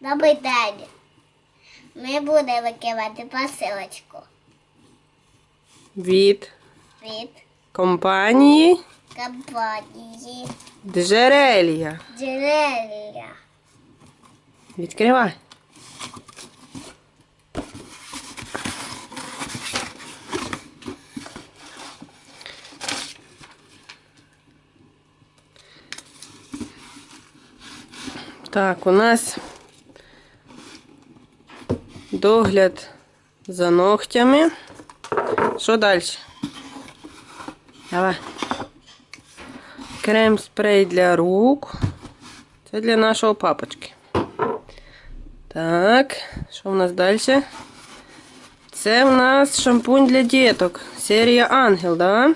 Добрий день. Ми будемо викидати посилочку Від від компанії компанії Джерелія. Джерелія. Відкривай. Так, у нас догляд за ногтями. Що далі? Давай. Крем спрей для рук. Це для нашого папочки. Так, що в нас далі? Це в нас шампунь для діток. Серія Ангел, да?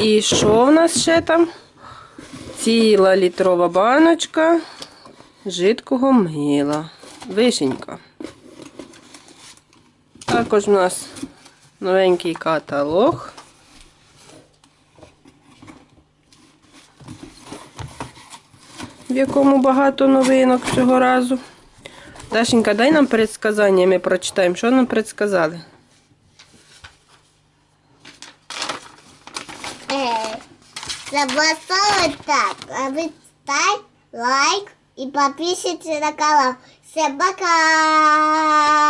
І що в нас ще там? Ціла літрова баночка жидкого мила. Вишенька. Також у нас новенький каталог. в якому багато новинок цього разу. Дашенька, дай нам предсказання, ми прочитаємо. Що нам предсказали? Е, було так. А ви ставь лайк і подпишитесь на канал. Всем пока!